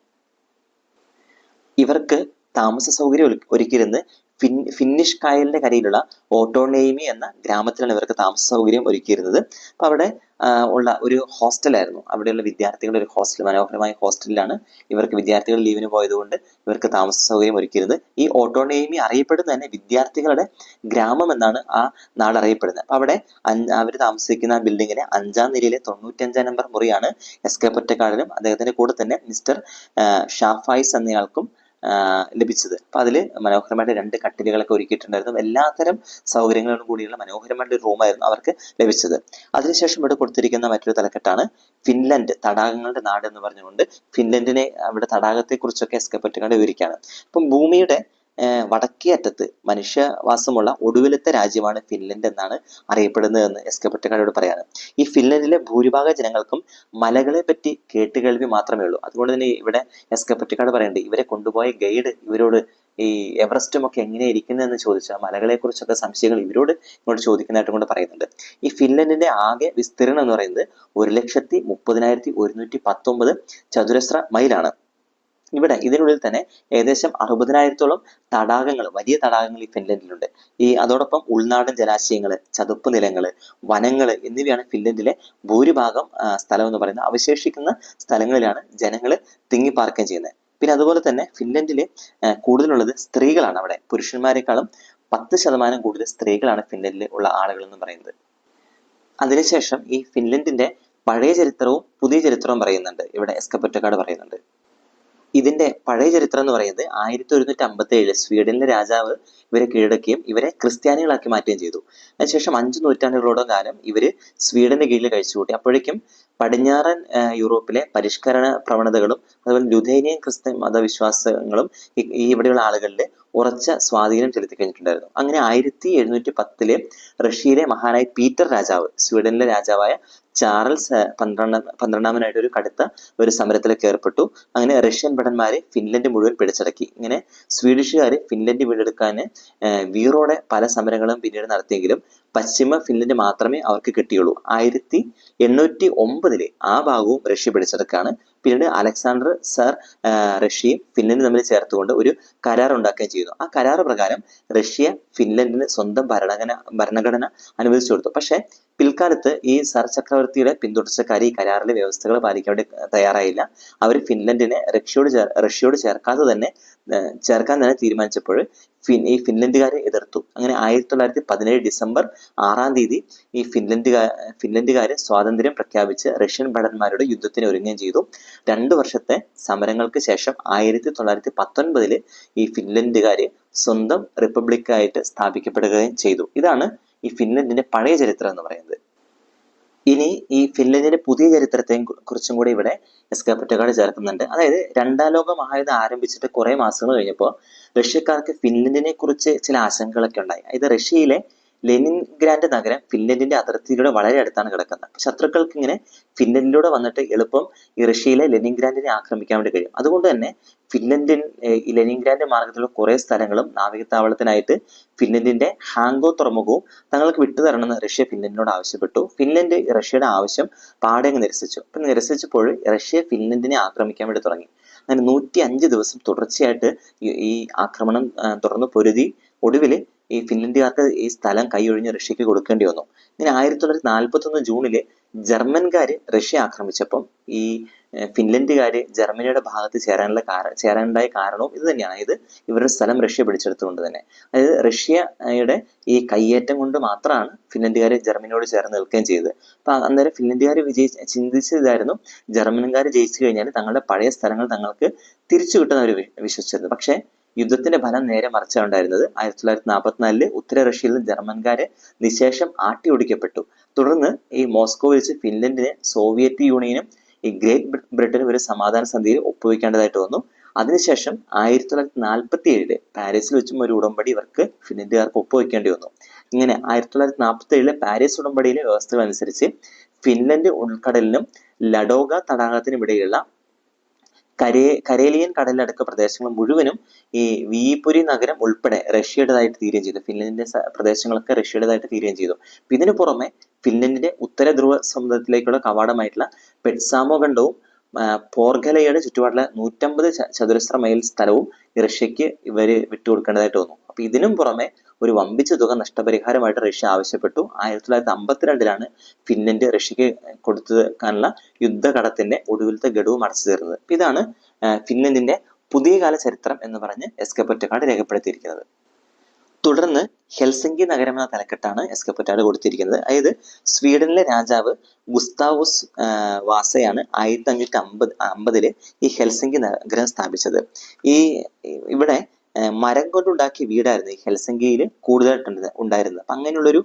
ഇവർക്ക് താമസ സൗകര്യം ഒരു- ഒരുക്കിയിരുന്ന് ഫിൻ ഫിന്നിഷ് കായലിന്റെ കരയിലുള്ള ഓട്ടോണേമി എന്ന ഗ്രാമത്തിലാണ് ഇവർക്ക് താമസ സൗകര്യം ഒരുക്കിയിരുന്നത്. അപ്പൊ അവിടെ ഉള്ള ഒരു ഹോസ്റ്റലായിരുന്നു അവിടെയുള്ള വിദ്യാർത്ഥികളുടെ ഒരു ഹോസ്റ്റൽ മനോഹരമായ ഹോസ്റ്റലിലാണ് ഇവർക്ക് വിദ്യാർത്ഥികൾ ലീവിന് പോയതുകൊണ്ട് ഇവർക്ക് താമസ സൗകര്യം ഒരുക്കിയിരുന്നത്. ഈ ഓട്ടോണേമി അറിയപ്പെടുന്നത് തന്നെ വിദ്യാർത്ഥികളുടെ ഗ്രാമം എന്നാണ് ആ നാട് അറിയപ്പെടുന്നത്. അപ്പൊ അവിടെ അവർ താമസിക്കുന്ന ബിൽഡിങ്ങിലെ അഞ്ചാം നിലയിലെ തൊണ്ണൂറ്റഞ്ചാം നമ്പർ മുറിയാണ് എസ് കെ പൊറ്റക്കാടിനും അദ്ദേഹത്തിന്റെ കൂടെ തന്നെ മിസ്റ്റർ ഷാഫായിസ് എന്നയാൾക്കും ലഭിച്ചത്. അപ്പൊ അതിൽ മനോഹരമായിട്ട് രണ്ട് കട്ടിലുകളൊക്കെ ഒരുക്കിയിട്ടുണ്ടായിരുന്നു. എല്ലാത്തരം സൗകര്യങ്ങളോടും കൂടിയുള്ള മനോഹരമായിട്ട് റൂമായിരുന്നു അവർക്ക് ലഭിച്ചത്. അതിനുശേഷം ഇവിടെ കൊടുത്തിരിക്കുന്ന മറ്റൊരു തലക്കെട്ടാണ് ഫിൻലൻഡ് തടാകങ്ങളുടെ നാട് എന്ന് പറഞ്ഞുകൊണ്ട് ഫിൻലൻഡിനെ അവിടെ തടാകത്തെ കുറിച്ചൊക്കെ എസ്കപ്പറ്റുകാട് വിവരിക്കുകയാണ്. അപ്പം ഭൂമിയുടെ വടക്കേ അറ്റത്ത് മനുഷ്യവാസമുള്ള ഒടുവിലത്തെ രാജ്യമാണ് ഫിൻലൻഡ് എന്നാണ് അറിയപ്പെടുന്നതെന്ന് എസ്കപ്പറ്റുകാരോട് പറയാണ്. ഈ ഫിൻലൻഡിലെ ഭൂരിഭാഗം ജനങ്ങൾക്കും മലകളെ പറ്റി കേട്ടുകേൾവി മാത്രമേ ഉള്ളൂ. അതുകൊണ്ട് തന്നെ ഇവിടെ എസ് കെ പൊറ്റക്കാട് പറയുന്നുണ്ട് ഇവരെ കൊണ്ടുപോയ ഗൈഡ് ഇവരോട് ഈ എവറസ്റ്റും ഒക്കെ എങ്ങനെ ഇരിക്കുന്നതെന്ന് ചോദിച്ചാൽ മലകളെ കുറിച്ചൊക്കെ സംശയങ്ങൾ ഇവരോട് ഇങ്ങോട്ട് ചോദിക്കുന്നതായിട്ട് കൊണ്ട് പറയുന്നുണ്ട്. ഈ ഫിൻലൻഡിന്റെ ആകെ വിസ്തീർണം എന്ന് പറയുന്നത് ഒരു ലക്ഷത്തി മുപ്പതിനായിരത്തി ഒരുന്നൂറ്റി പത്തൊമ്പത് ചതുരശ്ര മൈലാണ്. ഇവിടെ ഇതിനുള്ളിൽ തന്നെ ഏകദേശം അറുപതിനായിരത്തോളം തടാകങ്ങൾ വലിയ തടാകങ്ങൾ ഈ ഫിൻലൻഡിലുണ്ട്. ഈ അതോടൊപ്പം ഉൾനാടൻ ജലാശയങ്ങൾ ചതുപ്പ് നിലങ്ങൾ വനങ്ങൾ എന്നിവയാണ് ഫിൻലൻഡിലെ ഭൂരിഭാഗം സ്ഥലം എന്ന് പറയുന്നത്. അവശേഷിക്കുന്ന സ്ഥലങ്ങളിലാണ് ജനങ്ങൾ തിങ്ങിപ്പാർക്കുകയും ചെയ്യുന്നത്. പിന്നെ അതുപോലെ തന്നെ ഫിൻലൻഡിൽ കൂടുതലുള്ളത് സ്ത്രീകളാണ് അവിടെ. പുരുഷന്മാരെക്കാളും പത്ത് ശതമാനം കൂടുതൽ സ്ത്രീകളാണ് ഫിൻലൻഡിൽ ഉള്ള ആളുകൾ എന്ന് പറയുന്നത്. അതിനുശേഷം ഈ ഫിൻലൻഡിന്റെ പഴയ ചരിത്രവും പുതിയ ചരിത്രവും പറയുന്നുണ്ട്. ഇവിടെ എസ്കപ്പറ്റക്കാട് പറയുന്നുണ്ട്. ഇതിന്റെ പഴയ ചരിത്രം എന്ന് പറയുന്നത് ആയിരത്തി ഒരുന്നൂറ്റി അമ്പത്തി ഏഴിൽ സ്വീഡനിലെ രാജാവ് ഇവരെ കീഴടക്കുകയും ഇവരെ ക്രിസ്ത്യാനികളാക്കി മാറ്റുകയും ചെയ്തു. അതിനുശേഷം അഞ്ച് നൂറ്റാണ്ടുകളോളം കാലം ഇവർ സ്വീഡന്റെ കീഴിൽ കഴിച്ചുകൂട്ടി. അപ്പോഴേക്കും പടിഞ്ഞാറൻ യൂറോപ്പിലെ പരിഷ്കരണ പ്രവണതകളും അതുപോലെ ലുഥേനിയൻ ക്രിസ്ത്യൻ മതവിശ്വാസങ്ങളും ഈ- ഇവിടെയുള്ള ആളുകളിൽ ഉറച്ച സ്വാധീനം ചെലുത്തി കഴിഞ്ഞിട്ടുണ്ടായിരുന്നു അങ്ങനെ ആയിരത്തി എഴുന്നൂറ്റി പത്തിൽ റഷ്യയിലെ മഹാനായ പീറ്റർ രാജാവ് സ്വീഡനിലെ രാജാവായ ആ, പന്ത്രണ്ടാം പന്ത്രണ്ടാമനായിട്ട് ഒരു കടുത്ത ഒരു സമരത്തിലേക്ക് ഏർപ്പെട്ടു. അങ്ങനെ റഷ്യൻ ഭടന്മാര് ഫിൻലൻഡ് മുഴുവൻ പിടിച്ചടക്കി. ഇങ്ങനെ സ്വീഡിഷുകാർ ഫിൻലൻഡ് വീണ്ടെടുക്കാൻ വീറോടെ പല സമരങ്ങളും പിന്നീട് നടത്തിയെങ്കിലും പശ്ചിമ ഫിൻലൻഡ് മാത്രമേ അവർക്ക് കിട്ടിയുള്ളൂ. ആയിരത്തി എണ്ണൂറ്റി ഒമ്പതിൽ ആ ഭാഗവും റഷ്യ പിടിച്ചെടുക്കുകയാണ് പിന്നീട് അലക്സാണ്ടർ സർ റഷ്യയും ഫിൻലൻഡ് തമ്മിൽ ചേർത്തുകൊണ്ട് ഒരു കരാർ ഉണ്ടാക്കുകയും ചെയ്തു. ആ കരാർ പ്രകാരം റഷ്യ ഫിൻലൻഡിന് സ്വന്തം ഭരണഘടന ഭരണഘടന അനുവദിച്ചു കൊടുത്തു. പക്ഷേ പിൽക്കാലത്ത് ഈ സർ ചക്രവർത്തിയുടെ പിന്തുടർച്ചക്കാർ ഈ കരാറിലെ വ്യവസ്ഥകൾ പാലിക്കാൻ തയ്യാറായില്ല. അവർ ഫിൻലൻഡിനെ റഷ്യയോട് ചേർ റഷ്യയോട് ചേർക്കാതെ തന്നെ ചേർക്കാൻ തന്നെ തീരുമാനിച്ചപ്പോൾ ഫിൻ ഈ ഫിൻലൻഡുകാരെ എതിർത്തു. അങ്ങനെ ആയിരത്തി തൊള്ളായിരത്തി പതിനേഴ് ഡിസംബർ ആറാം തീയതി ഈ ഫിൻലൻഡുകാർ ഫിൻലൻഡുകാരെ സ്വാതന്ത്ര്യം പ്രഖ്യാപിച്ച് റഷ്യൻ ഭടന്മാരുടെ യുദ്ധത്തിന് ഒരുങ്ങുകയും ചെയ്തു. രണ്ടു വർഷത്തെ സമരങ്ങൾക്ക് ശേഷം ആയിരത്തി തൊള്ളായിരത്തി പത്തൊൻപതിൽ ഈ ഫിൻലൻഡുകാർ സ്വന്തം റിപ്പബ്ലിക്കായിട്ട് സ്ഥാപിക്കപ്പെടുകയും ചെയ്തു. ഇതാണ് ഈ ഫിൻലൻഡിന്റെ പഴയ ചരിത്രം എന്ന് പറയുന്നത്. ഇനി ഈ ഫിൻലൻഡിന്റെ പുതിയ ചരിത്രത്തെ കുറിച്ചും കൂടി ഇവിടെ എസ്കാപ്പറ്റക്കാട് ചേർക്കുന്നുണ്ട്. അതായത് രണ്ടാം ലോക മഹായുദ്ധം ആരംഭിച്ചിട്ട് കുറെ മാസങ്ങൾ കഴിഞ്ഞപ്പോൾ റഷ്യക്കാർക്ക് ഫിൻലൻഡിനെ കുറിച്ച് ചില ആശങ്കകളൊക്കെ ഉണ്ടായി. അതായത് റഷ്യയിലെ ലെനിൻഗ്രാൻഡ് നഗരം ഫിൻലൻഡിന്റെ അതിർത്തിയുടെ വളരെ അടുത്താണ് കിടക്കുന്നത്. ശത്രുക്കൾക്ക് ഇങ്ങനെ ഫിൻലൻഡിലൂടെ വന്നിട്ട് എളുപ്പം ഈ റഷ്യയിലെ ലെനിൻഗ്രാൻഡിനെ ആക്രമിക്കാൻ വേണ്ടി കഴിയും. അതുകൊണ്ട് തന്നെ ഫിൻലൻഡിൻ ലെനിൻഗ്രാൻഡ് മാർഗത്തിലുള്ള കുറെ സ്ഥലങ്ങളും നാവികത്താവളത്തിനായിട്ട് ഫിൻലൻഡിന്റെ ഹാങ്കോ തുറമുഖവും തങ്ങൾക്ക് വിട്ടുതരണമെന്ന് റഷ്യ ഫിൻലൻഡിനോട് ആവശ്യപ്പെട്ടു. ഫിൻലൻഡ് റഷ്യയുടെ ആവശ്യം പാടെ നിരസിച്ചു. അപ്പൊ നിരസിച്ചപ്പോൾ റഷ്യ ഫിൻലൻഡിനെ ആക്രമിക്കാൻ വേണ്ടി തുടങ്ങി. അങ്ങനെ നൂറ്റി അഞ്ച് ദിവസം തുടർച്ചയായിട്ട് ഈ ആക്രമണം തുടർന്ന് പൊരുതി ഒടുവിൽ ഈ ഫിൻലൻഡുകാർക്ക് ഈ സ്ഥലം കൈയൊഴിഞ്ഞ് റഷ്യക്ക് കൊടുക്കേണ്ടി വന്നു. ഇങ്ങനെ ആയിരത്തി തൊള്ളായിരത്തി നാൽപ്പത്തി ഒന്ന് ജൂണിൽ ജർമ്മൻകാർ റഷ്യ ആക്രമിച്ചപ്പം ഈ ഫിൻലൻഡുകാർ ജർമ്മനിയുടെ ഭാഗത്ത് ചേരാനുള്ള കാരണം ചേരാനുണ്ടായ കാരണവും ഇത് തന്നെയാണ്. അതായത് ഇവരുടെ സ്ഥലം റഷ്യ പിടിച്ചെടുത്തുകൊണ്ട് തന്നെ. അതായത് റഷ്യയുടെ ഈ കയ്യേറ്റം കൊണ്ട് മാത്രമാണ് ഫിൻലൻഡുകാർ ജർമ്മനിയോട് ചേർന്ന് നിൽക്കുകയും ചെയ്തത്. അപ്പൊ അന്നേരം ഫിൻലൻഡുകാർ വിജയിച്ച് ചിന്തിച്ചതായിരുന്നു ജർമ്മൻകാർ ജയിച്ചു കഴിഞ്ഞാൽ തങ്ങളുടെ പഴയ സ്ഥലങ്ങൾ തങ്ങൾക്ക് തിരിച്ചു കിട്ടുന്ന അവർ വിശ്വസിച്ചിരുന്നു പക്ഷേ യുദ്ധത്തിന്റെ ഫലം നേരെ മറിച്ചാണ് ഉണ്ടായിരുന്നത് ആയിരത്തി തൊള്ളായിരത്തി നാൽപ്പത്തിനാലിൽ ഉത്തര റഷ്യയിൽ നിന്ന് ജർമ്മൻകാരെ നിശേഷം ആട്ടി ഒടിക്കപ്പെട്ടു തുടർന്ന് ഈ മോസ്കോ വെച്ച് ഫിൻലൻഡിനെ സോവിയറ്റ് യൂണിയനും ഈ ഗ്രേറ്റ് ബ്രിട്ടനും ഒരു സമാധാന സന്ധിയിൽ ഒപ്പുവെക്കേണ്ടതായിട്ട് വന്നു. അതിനുശേഷം ആയിരത്തി തൊള്ളായിരത്തി നാൽപ്പത്തി ഏഴിൽ പാരീസിൽ വെച്ചും ഒരു ഉടമ്പടി ഇവർക്ക് ഫിൻലൻഡുകാർക്ക് ഒപ്പുവെക്കേണ്ടി വന്നു. ഇങ്ങനെ ആയിരത്തി തൊള്ളായിരത്തി നാൽപ്പത്തി ഏഴിലെ പാരീസ് ഉടമ്പടിയിലെ വ്യവസ്ഥകൾ അനുസരിച്ച് ഫിൻലൻഡ് ഉൾക്കടലിനും ലഡോഗ തടാകത്തിനും ഇടയിലുള്ള കരേ കരേലിയൻ കടലടക്ക പ്രദേശങ്ങൾ മുഴുവനും ഈ വീപുരി നഗരം ഉൾപ്പെടെ റഷ്യയുടേതായിട്ട് തീരുകയും ചെയ്തു. ഫിൻലൻഡിന്റെ പ്രദേശങ്ങളൊക്കെ റഷ്യയുടേതായിട്ട് തീരുകയും ചെയ്തു. ഇതിനു പുറമെ ഫിൻലൻഡിന്റെ ഉത്തര ധ്രുവ സമുദ്രത്തിലേക്കുള്ള കവാടമായിട്ടുള്ള പെറ്റ്സാമോ ഖണ്ഡവും പോർഗലയുടെ ചുറ്റുപാടുള്ള നൂറ്റമ്പത് ചതുരശ്ര മൈൽ സ്ഥലവും റഷ്യക്ക് ഇവർ വിട്ടുകൊടുക്കേണ്ടതായിട്ട് വന്നു അപ്പൊ ഇതിനും പുറമെ ഒരു വമ്പിച്ച തുക നഷ്ടപരിഹാരമായിട്ട് റഷ്യ ആവശ്യപ്പെട്ടു. ആയിരത്തി തൊള്ളായിരത്തി അമ്പത്തിരണ്ടിലാണ് ഫിൻലൻഡ് റഷ്യക്ക് യുദ്ധ യുദ്ധകടത്തിന്റെ ഒടുവിലത്തെ ഗഡുവും അടച്ചു തീർന്നത്. ഇതാണ് ഫിൻലൻഡിന്റെ പുതിയ കാല ചരിത്രം എന്ന് പറഞ്ഞ് എസ്കപ്പൊറ്റക്കാട് രേഖപ്പെടുത്തിയിരിക്കുന്നത്. തുടർന്ന് ഹെൽസിംഗി നഗരം എന്ന തലക്കെട്ടാണ് എസ്കപ്പറ്റാട് കൊടുത്തിരിക്കുന്നത്. അതായത് സ്വീഡനിലെ രാജാവ് ഗുസ്താവുസ് വാസയാണ് ആയിരത്തി അഞ്ഞൂറ്റി അമ്പത് അമ്പതിൽ ഈ ഹെൽസിംഗി നഗരം സ്ഥാപിച്ചത്. ഈ ഇവിടെ മരം കൊണ്ടുണ്ടാക്കിയ വീടായിരുന്നു ഈ ഹെൽസിംഗിയിൽ കൂടുതലായിട്ട് ഉണ്ടായിരുന്നത്. അപ്പൊ അങ്ങനെയുള്ളൊരു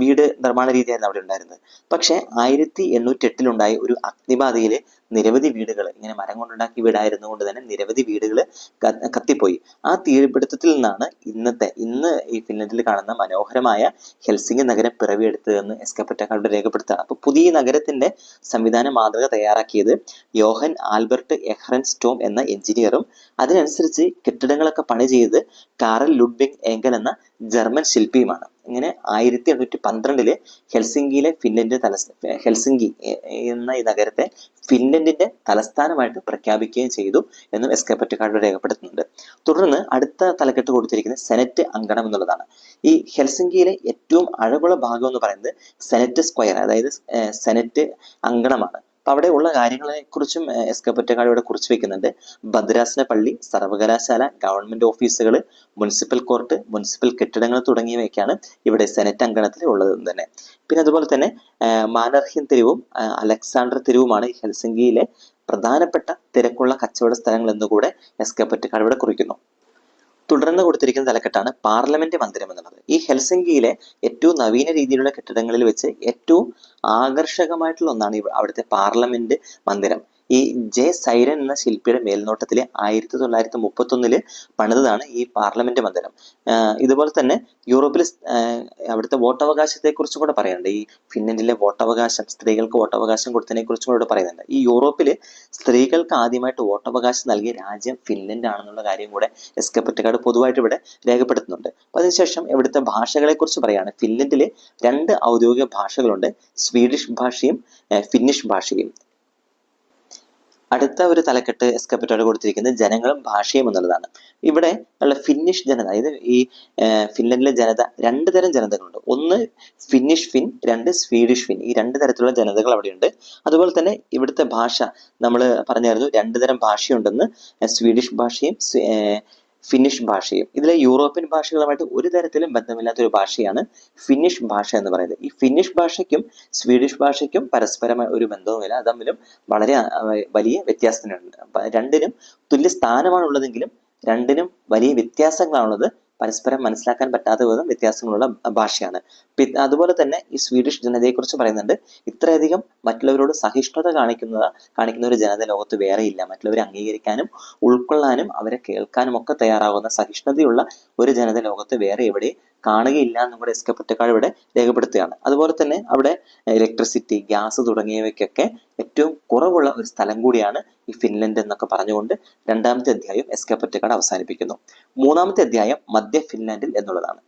വീട് നിർമ്മാണ രീതിയായിരുന്നു അവിടെ ഉണ്ടായിരുന്നത്. പക്ഷെ ആയിരത്തി എണ്ണൂറ്റി എട്ടിലുണ്ടായ ഒരു അഗ്നിബാധയിൽ നിരവധി വീടുകൾ ഇങ്ങനെ മരം കൊണ്ടുണ്ടാക്കിയ വീടായിരുന്നുകൊണ്ട് തന്നെ നിരവധി വീടുകൾ കത്തിപ്പോയി. ആ തീപിടുത്തത്തിൽ നിന്നാണ് ഇന്നത്തെ ഇന്ന് ഈ ഫിൻലൻഡിൽ കാണുന്ന മനോഹരമായ ഹെൽസിംഗ് നഗരം പിറവിയെടുത്തതെന്ന് എസ്കപ്പറ്റക്കാരുടെ രേഖപ്പെടുത്തുക. അപ്പൊ പുതിയ നഗരത്തിന്റെ സംവിധാന മാതൃക തയ്യാറാക്കിയത് യോഹൻ ആൽബർട്ട് എഹ്റൻ സ്റ്റോം എന്ന എഞ്ചിനീയറും അതിനനുസരിച്ച് കെട്ടിടങ്ങളൊക്കെ പണി ചെയ്ത് കാറൽ ലുഡ്വിങ് എങ്കൽ എന്ന ജർമ്മൻ ശില്പിയുമാണ്. ഇങ്ങനെ ആയിരത്തി എണ്ണൂറ്റി പന്ത്രണ്ടിൽ ഹെൽസിംഗിയിലെ ഫിൻലൻഡ് തലസ്ഥ ഹെൽസിംഗി എ- എന്ന ഈ നഗരത്തെ ഫിൻലൻഡിന്റെ തലസ്ഥാനമായിട്ട് പ്രഖ്യാപിക്കുകയും ചെയ്തു എന്നും കാർഡ് രേഖപ്പെടുത്തുന്നുണ്ട്. തുടർന്ന് അടുത്ത തലക്കെട്ട് കൊടുത്തിരിക്കുന്നത് സെനറ്റ് അങ്കണം എന്നുള്ളതാണ്. ഈ ഹെൽസിംഗിയിലെ ഏറ്റവും അഴകുള്ള ഭാഗം എന്ന് പറയുന്നത് സെനറ്റ് സ്ക്വയർ അതായത് സെനറ്റ് അങ്കണമാണ്. അപ്പൊ അവിടെ ഉള്ള കാര്യങ്ങളെ കുറിച്ചും എസ്കപ്പറ്റക്കാട് ഇവിടെ കുറിച്ച് വെക്കുന്നുണ്ട്. ഭദ്രാസന പള്ളി സർവകലാശാല ഗവൺമെന്റ് ഓഫീസുകൾ മുനിസിപ്പൽ കോർട്ട് മുനിസിപ്പൽ കെട്ടിടങ്ങൾ തുടങ്ങിയവയൊക്കെയാണ് ഇവിടെ സെനറ്റ് അങ്കണത്തിൽ ഉള്ളത് തന്നെ. പിന്നെ അതുപോലെ തന്നെ മാനർഹ്യൻ തെരുവും അലക്സാണ്ടർ തെരുവുമാണ് ഹെൽസിംഗിയിലെ പ്രധാനപ്പെട്ട തിരക്കുള്ള കച്ചവട സ്ഥലങ്ങൾ എന്നുകൂടെ എസ്കപ്പറ്റക്കാട് ഇവിടെ കുറിക്കുന്നു. തുടർന്ന് കൊടുത്തിരിക്കുന്ന തലക്കെട്ടാണ് പാർലമെന്റ് മന്ദിരം എന്നുള്ളത്. ഈ ഹെൽസിംഗിയിലെ ഏറ്റവും നവീന രീതിയിലുള്ള കെട്ടിടങ്ങളിൽ വെച്ച് ഏറ്റവും ആകർഷകമായിട്ടുള്ള ഒന്നാണ് അവിടുത്തെ പാർലമെന്റ് മന്ദിരം. ഈ ജെ സൈരൻ എന്ന ശില്പിയുടെ മേൽനോട്ടത്തിൽ ആയിരത്തി തൊള്ളായിരത്തി മുപ്പത്തി ഒന്നിൽ പണിതതാണ് ഈ പാർലമെന്റ് മന്ദിരം ഇതുപോലെ തന്നെ യൂറോപ്പിൽ അവിടുത്തെ വോട്ടവകാശത്തെ കുറിച്ചും കൂടെ പറയുന്നുണ്ട്. ഈ ഫിൻലൻഡിലെ വോട്ടവകാശം സ്ത്രീകൾക്ക് വോട്ടവകാശം കൊടുത്തതിനെ കുറിച്ചും കൂടെ പറയുന്നുണ്ട്. ഈ യൂറോപ്പിൽ സ്ത്രീകൾക്ക് ആദ്യമായിട്ട് വോട്ടവകാശം നൽകിയ രാജ്യം ഫിൻലൻഡ് ആണെന്നുള്ള കാര്യം കൂടെ എസ്കപ്പറ്റക്കാട് പൊതുവായിട്ട് ഇവിടെ രേഖപ്പെടുത്തുന്നുണ്ട്. അപ്പൊ അതിനുശേഷം ഇവിടുത്തെ ഭാഷകളെ കുറിച്ച് പറയാണ്. ഫിൻലൻഡിൽ രണ്ട് ഔദ്യോഗിക ഭാഷകളുണ്ട്. സ്വീഡിഷ് ഭാഷയും ഫിന്നിഷ് ഭാഷയും. അടുത്ത ഒരു തലക്കെട്ട് എസ്കപ്പറ്റോട് കൊടുത്തിരിക്കുന്നത് ജനങ്ങളും ഭാഷയും എന്നുള്ളതാണ്. ഇവിടെ ഉള്ള ഫിന്നിഷ് ജനത അതായത് ഈ ഫിൻലൻഡിലെ ജനത രണ്ട് തരം ജനതകളുണ്ട്. ഒന്ന് ഫിന്നിഷ് ഫിൻ രണ്ട് സ്വീഡിഷ് ഫിൻ ഈ രണ്ട് തരത്തിലുള്ള ജനതകൾ അവിടെയുണ്ട്. അതുപോലെ തന്നെ ഇവിടുത്തെ ഭാഷ നമ്മൾ പറഞ്ഞായിരുന്നു രണ്ട് തരം ഭാഷയുണ്ടെന്ന് സ്വീഡിഷ് ഭാഷയും ഫിന്നിഷ് ഭാഷയും. ഇതിലെ യൂറോപ്യൻ ഭാഷകളുമായിട്ട് ഒരു തരത്തിലും ബന്ധമില്ലാത്ത ഒരു ഭാഷയാണ് ഫിന്നിഷ് ഭാഷ എന്ന് പറയുന്നത്. ഈ ഫിന്നിഷ് ഭാഷയ്ക്കും സ്വീഡിഷ് ഭാഷയ്ക്കും പരസ്പരമായ ഒരു ബന്ധവുമില്ല. തമ്മിലും വളരെ വലിയ വ്യത്യാസത്തിനുണ്ട്. രണ്ടിനും തുല്യ സ്ഥാനമാണ് ഉള്ളതെങ്കിലും രണ്ടിനും വലിയ വ്യത്യാസങ്ങളാണുള്ളത്. പരസ്പരം മനസ്സിലാക്കാൻ പറ്റാത്ത വിധം വ്യത്യാസങ്ങളുള്ള ഭാഷയാണ്. അതുപോലെ തന്നെ ഈ സ്വീഡിഷ് ജനതയെക്കുറിച്ച് പറയുന്നുണ്ട് ഇത്രയധികം മറ്റുള്ളവരോട് സഹിഷ്ണുത കാണിക്കുന്ന കാണിക്കുന്ന ഒരു ജനത ലോകത്ത് വേറെയില്ല മറ്റുള്ളവരെ അംഗീകരിക്കാനും ഉൾക്കൊള്ളാനും അവരെ കേൾക്കാനും ഒക്കെ തയ്യാറാകുന്ന സഹിഷ്ണുതയുള്ള ഒരു ജനത ലോകത്ത് വേറെ എവിടെ കാണുകയില്ല കൂടെ എസ് കെ പൊറ്റക്കാട് ഇവിടെ രേഖപ്പെടുത്തുകയാണ്. അതുപോലെ തന്നെ അവിടെ ഇലക്ട്രിസിറ്റി ഗ്യാസ് തുടങ്ങിയവയ്ക്കൊക്കെ ഏറ്റവും കുറവുള്ള ഒരു സ്ഥലം കൂടിയാണ് ഈ ഫിൻലൻഡ് എന്നൊക്കെ പറഞ്ഞുകൊണ്ട് രണ്ടാമത്തെ അധ്യായം എസ് കെ പൊറ്റക്കാട് അവസാനിപ്പിക്കുന്നു. മൂന്നാമത്തെ അധ്യായം മധ്യ ഫിൻലൻഡിൽ എന്നുള്ളതാണ്.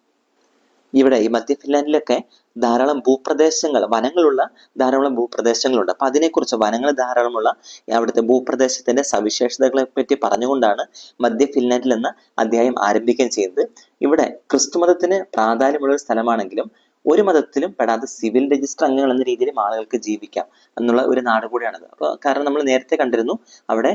ഇവിടെ ഈ മധ്യ ഫിൻലാൻഡിലൊക്കെ ധാരാളം ഭൂപ്രദേശങ്ങൾ വനങ്ങളുള്ള ധാരാളം ഭൂപ്രദേശങ്ങളുണ്ട്. അപ്പൊ അതിനെക്കുറിച്ച് വനങ്ങൾ ധാരാളമുള്ള അവിടുത്തെ ഭൂപ്രദേശത്തിന്റെ സവിശേഷതകളെ പറ്റി പറഞ്ഞുകൊണ്ടാണ് മധ്യ ഫിൻലാൻഡിൽ എന്ന അധ്യായം ആരംഭിക്കുകയും ചെയ്യുന്നത് ഇവിടെ ക്രിസ്തു മതത്തിന് പ്രാധാന്യമുള്ള ഒരു സ്ഥലമാണെങ്കിലും ഒരു മതത്തിലും പെടാതെ സിവിൽ രജിസ്റ്റർ അംഗങ്ങൾ എന്ന രീതിയിലും ആളുകൾക്ക് ജീവിക്കാം എന്നുള്ള ഒരു നാട് കൂടിയാണത്. അപ്പോൾ കാരണം നമ്മൾ നേരത്തെ കണ്ടിരുന്നു അവിടെ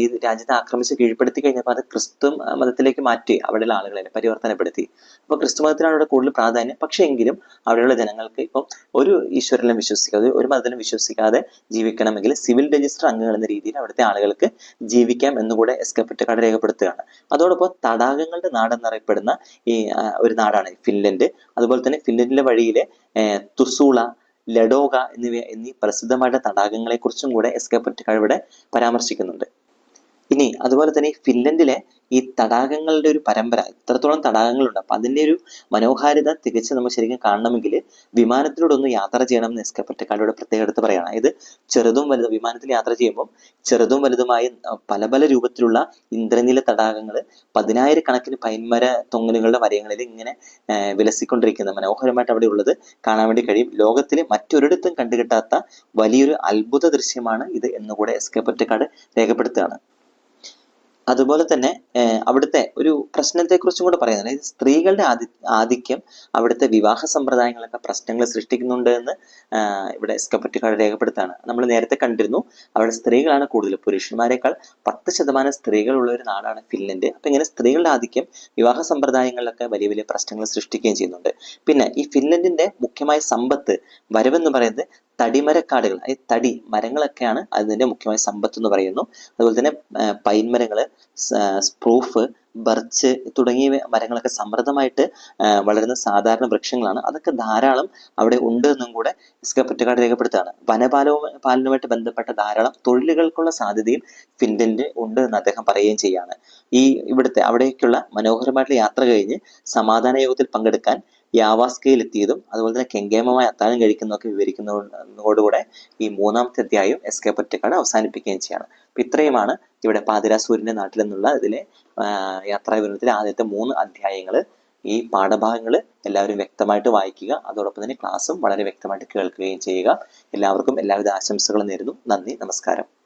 ഈ രാജ്യത്തെ ആക്രമിച്ച് കീഴ്പ്പെടുത്തി കഴിഞ്ഞപ്പോൾ അത് ക്രിസ്തു മതത്തിലേക്ക് മാറ്റി അവിടെയുള്ള ആളുകളെ പരിവർത്തനപ്പെടുത്തി. അപ്പോൾ ക്രിസ്തു മതത്തിനാണ് അവിടെ കൂടുതൽ പ്രാധാന്യം. പക്ഷേ എങ്കിലും അവിടെയുള്ള ജനങ്ങൾക്ക് ഇപ്പം ഒരു ഈശ്വരനിലും വിശ്വസിക്കാതെ ഒരു മതത്തിലും വിശ്വസിക്കാതെ ജീവിക്കണമെങ്കിൽ സിവിൽ രജിസ്റ്റർ അംഗങ്ങൾ എന്ന രീതിയിൽ അവിടുത്തെ ആളുകൾക്ക് ജീവിക്കാം എന്നുകൂടെ കട രേഖപ്പെടുത്തുകയാണ്. അതോടൊപ്പം തടാകങ്ങളുടെ നാടെന്നറിയപ്പെടുന്ന ഈ ഒരു നാടാണ് ഫിൻലൻഡ്. അതുപോലെ തന്നെ ഫിൻലൻഡിലെ വഴിയിലെ തുസൂള ലഡോഗ എന്നിവ എന്നീ പ്രസിദ്ധമായ തടാകങ്ങളെക്കുറിച്ചും കൂടെ എസ് കെ പൊറ്റക്കാട് ഇവിടെ പരാമർശിക്കുന്നുണ്ട്. ഇനി അതുപോലെ തന്നെ ഫിൻലൻഡിലെ ഈ തടാകങ്ങളുടെ ഒരു പരമ്പര ഇത്രത്തോളം തടാകങ്ങളുണ്ട്. അപ്പൊ അതിന്റെ ഒരു മനോഹാരിത തികച്ച് നമ്മൾ ശരിക്കും കാണണമെങ്കിൽ വിമാനത്തിലൂടെ ഒന്ന് യാത്ര ചെയ്യണം എന്ന് എസ് കെ പൊറ്റക്കാടിയുടെ പ്രത്യേക എടുത്ത് പറയണം. അതായത് ചെറുതും വലുതും വിമാനത്തിൽ യാത്ര ചെയ്യുമ്പോൾ ചെറുതും വലുതുമായ പല പല രൂപത്തിലുള്ള ഇന്ദ്രനീല തടാകങ്ങൾ പതിനായിരക്കണക്കിന് പൈൻമര തൊങ്ങലുകളുടെ വരയങ്ങളിൽ ഇങ്ങനെ വിലസിക്കൊണ്ടിരിക്കുന്ന മനോഹരമായിട്ട് അവിടെ ഉള്ളത് കാണാൻ വേണ്ടി കഴിയും. ലോകത്തിലെ മറ്റൊരിടത്തും കണ്ടുകിട്ടാത്ത വലിയൊരു അത്ഭുത ദൃശ്യമാണ് ഇത് എന്നുകൂടെ എസ് കെ പൊറ്റക്കാട് രേഖപ്പെടുത്തുകയാണ്. അതുപോലെ തന്നെ അവിടുത്തെ ഒരു പ്രശ്നത്തെക്കുറിച്ചും കൂടെ പറയുന്നത് അതായത് സ്ത്രീകളുടെ ആധി ആധിക്യം അവിടുത്തെ വിവാഹ സമ്പ്രദായങ്ങളൊക്കെ പ്രശ്നങ്ങൾ സൃഷ്ടിക്കുന്നുണ്ട് എന്ന് ഇവിടെ എസ്കപ്പറ്റിക്കാട് രേഖപ്പെടുത്താണ്. നമ്മൾ നേരത്തെ കണ്ടിരുന്നു അവിടെ സ്ത്രീകളാണ് കൂടുതൽ. പുരുഷന്മാരെക്കാൾ പത്ത് ശതമാനം സ്ത്രീകളുള്ള ഒരു നാടാണ് ഫിൻലൻഡ്. അപ്പൊ ഇങ്ങനെ സ്ത്രീകളുടെ ആധിക്യം വിവാഹ സമ്പ്രദായങ്ങളിലൊക്കെ വലിയ വലിയ പ്രശ്നങ്ങൾ സൃഷ്ടിക്കുകയും ചെയ്യുന്നുണ്ട്. പിന്നെ ഈ ഫിൻലൻഡിന്റെ മുഖ്യമായ സമ്പത്ത് വരവെന്ന് പറയുന്നത് തടിമരക്കാടുകൾ അതായത് തടി മരങ്ങളൊക്കെയാണ് അതിന്റെ മുഖ്യമായ സമ്പത്ത് എന്ന് പറയുന്നു. അതുപോലെ തന്നെ പൈൻ മരങ്ങൾ സ്പ്രൂഫ് ബർച്ച് തുടങ്ങിയ മരങ്ങളൊക്കെ സമൃദ്ധമായിട്ട് വളരുന്ന സാധാരണ വൃക്ഷങ്ങളാണ്. അതൊക്കെ ധാരാളം അവിടെ ഉണ്ട് എന്നും കൂടെ ഇസ്ക പൊറ്റക്കാട് രേഖപ്പെടുത്തുകയാണ്. വനപാലവും പാലനവുമായിട്ട് ബന്ധപ്പെട്ട ധാരാളം തൊഴിലുകൾക്കുള്ള സാധ്യതയും ഫിൻലൻഡിൽ ഉണ്ട് എന്ന് അദ്ദേഹം പറയുകയും ചെയ്യാണ്. ഈ ഇവിടുത്തെ അവിടേക്കുള്ള മനോഹരമായിട്ടുള്ള യാത്ര കഴിഞ്ഞ് സമാധാന യോഗത്തിൽ പങ്കെടുക്കാൻ യാവാസ്കയിൽ എത്തിയതും അതുപോലെ തന്നെ കെങ്കേമമായ അത്താഴം കഴിക്കുന്നതൊക്കെ വിവരിക്കുന്നതോടുകൂടെ ഈ മൂന്നാമത്തെ അധ്യായം എസ് കെ പൊറ്റക്കാട് അവസാനിപ്പിക്കുകയും ചെയ്യാണ്. അപ്പൊ ഇത്രയുമാണ് ഇവിടെ പാതിരാസൂരിന്റെ നാട്ടിൽ നിന്നുള്ള ഇതിലെ യാത്രാവിവരണത്തിലെ യാത്രാ വിവരണത്തിലെ ആദ്യത്തെ മൂന്ന് അധ്യായങ്ങൾ. ഈ പാഠഭാഗങ്ങൾ എല്ലാവരും വ്യക്തമായിട്ട് വായിക്കുക അതോടൊപ്പം തന്നെ ക്ലാസ്സും വളരെ വ്യക്തമായിട്ട് കേൾക്കുകയും ചെയ്യുക. എല്ലാവർക്കും എല്ലാവിധ ആശംസകളും നേരുന്നു. നന്ദി നമസ്കാരം.